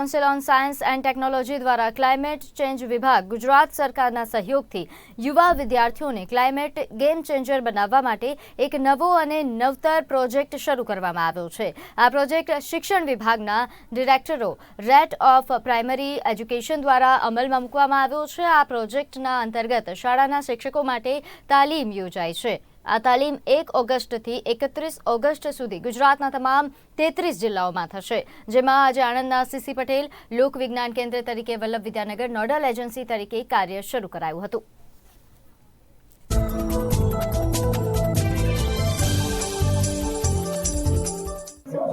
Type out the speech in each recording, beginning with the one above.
Council on science and technology દ્વારા climate change વિભાગ ગુજરાત સરકારના સહયોગથી યુવા વિદ્યાર્થીઓને ક્લાઇમેટ ગેમ ચેન્જર બનાવવા માટે એક નવો અને નવતર પ્રોજેક્ટ શરૂ કરવામાં આવ્યો છે. આ પ્રોજેક્ટ શિક્ષણ વિભાગના directorate of primary education દ્વારા અમલમાં મૂકવામાં આવ્યો છે. આ પ્રોજેક્ટના અંતર્ગત શાળાના શિક્ષકો માટે તાલીમ યોજાય છે. આ તાલીમ એક ઓગસ્ટથી એકત્રીસ ઓગસ્ટ સુધી ગુજરાતના તમામ તેત્રીસ જિલ્લાઓમાં થશે, જેમાં આજે આણંદના સીસી પટેલ, લોક વિજ્ઞાન કેન્દ્ર તરીકે વલ્લભ વિદ્યાનગર, નોડલ એજન્સી તરીકે કાર્ય શરૂ કરાયું હતું.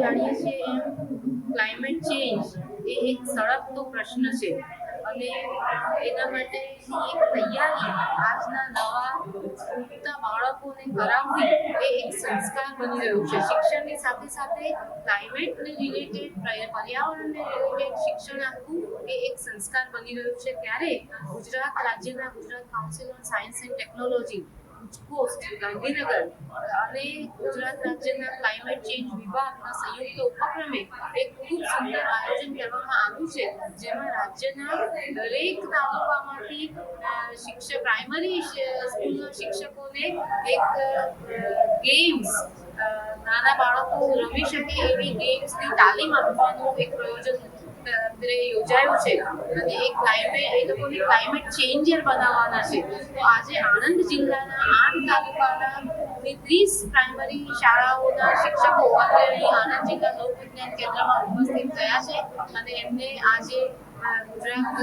જાણીએ છીએ એમ ક્લાઇમેટ ચેન્જ એ એક સળગતો પ્રશ્ન છે. અને એના માટે એક તૈયારી આજના બાળકોને કરાવવી એ એક સંસ્કાર બની રહ્યું છે. શિક્ષણની સાથે સાથે ક્લાઇમેટને રિલેટેડ પર્યાવરણને રિલેટેડ શિક્ષણ આપવું એ એક સંસ્કાર બની રહ્યું છે. ત્યારે ગુજરાત રાજ્યના Gujarat council on science and technology post Gandhinagar અને ગુજરાત રાજ્યના ક્લાઇમેટ ચેન્જ વિભાગના સંયુક્ત ઉપક્રમે એક ખૂબ સુંદર આયોજન કરવામાં આવ્યું છે. જેમાં રાજ્યના દરેક તાલુકામાંથી શિક્ષક પ્રાઇમરી સ્કૂલના શિક્ષકોને એક ગેમ્સ નાના બાળકો રમી શકે એવી ગેમ્સની તાલીમ આપવાનું એક પ્રયોજન અત્યારે યોજાયું છે. અને એ ક્લાઇમેટ એ લોકોને ક્લાઇમેટ ચેન્જર બનાવવાના છે. તો આજે આણંદ જિલ્લાના આઠ તાલુકાના ત્રીસ પ્રાઇમરી શાળાઓના શિક્ષકો અત્યારે અહીં આણંદ જિલ્લા લોક કેન્દ્રમાં ઉપસ્થિત થયા છે. અને એમને આજે Gujarat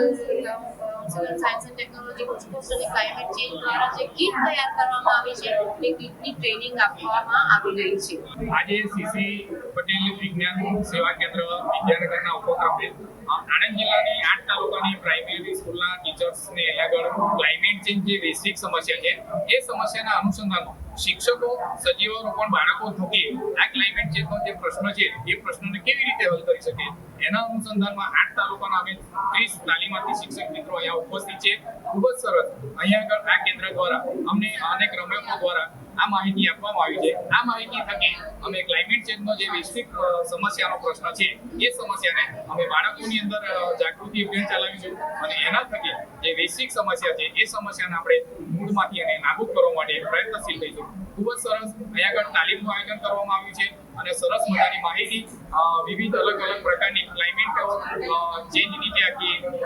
of science and technology અને ક્લાઇમેટ ચેન્જ દ્વારા જે કીટ તૈયાર કરવામાં આવી છે, એ કીટની ટ્રેનિંગ આપવામાં આવી રહી છે. આજે સીસી પટેલ વિજ્ઞાન સેવા કેન્દ્ર વિદ્યાનગરના ઉપક્રમે આણંદ જિલ્લાની આઠ તાલુકાની પ્રાઇમરી સ્કૂલના ટીચર્સને આગળ ક્લાઇમેટ ચેન્જ જે વૈશ્વિક સમસ્યા છે, એ સમસ્યાના અનુસંધાનમાં શિક્ષકો, સજીવો પણ બાળકો થકી આ ક્લાઇમેટ ચેન્જનો જે પ્રશ્ન છે, એ પ્રશ્નને કેવી રીતે હલ કરી શકે? એના અનુસંધાનમાં આઠ તાલુકાના અમે ત્રીસ તાલીમાર્થી શિક્ષક મિત્રો અહીંયા ઉપસ્થિત છે. ખૂબ જ સરસ. અહીંયા આગળ આ કેન્દ્ર દ્વારા અમને અનેક રમતો દ્વારા આ માહિતી આપવામાં આવી છે. આ માહિતી થકી અમે ક્લાઇમેટ ચેન્જનો જે વૈશ્વિક સમસ્યાનો પ્રશ્ન છે, એ સમસ્યાને અમે બાળકોની અંદર જાગૃતિ અભિયાન ચલાવીશું અને એના થકી જે વૈશ્વિક સમસ્યા છે, એ સમસ્યાને આપણે મૂળમાંથી અને નાબૂદ કરવા માટે પ્રયત્નશીલ થઈશું. ખૂબ જ સરસ. અહીંયા આગળ તાલીમનું આયોજન કરવામાં આવ્યું છે અને સરસ મજાની માહિતી વિવિધ અલગ અલગ પ્રકારની ક્લાઇમેટ ચેન્જની આ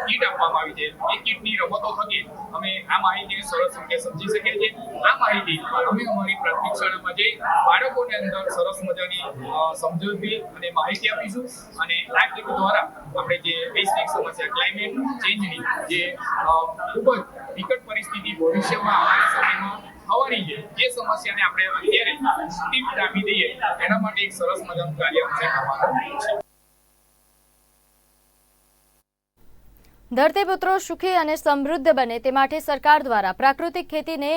કીટ આપવામાં આવી છે, એ કીટની રમતો થકી અમે આ માહિતીને સરસ રીતે સમજી શકીએ છીએ. આ માહિતી અમે અમારી પ્રાથમિક શાળામાં જઈ બાળકોને અંદર સરસ મજાની સમજૂતી અને માહિતી આપીશું. અને આ કીટ દ્વારા આપણે જે વૈશ્વિક સમસ્યા ક્લાઇમેટ ચેન્જની જે ખૂબ જ વિકટ પરિસ્થિતિ ભવિષ્યમાં આવનારા સમયમાં થવાની છે, એ સમસ્યાને આપણે અત્યારે ટીપ આપી દઈએ. એના માટે એક સરસ મજાનું કાર્ય આપણે કરવાનું છે. ધરતીપુત્રો સુખી અને સમૃદ્ધ બને તે માટે સરકાર દ્વારા પ્રાકૃતિક ખેતીને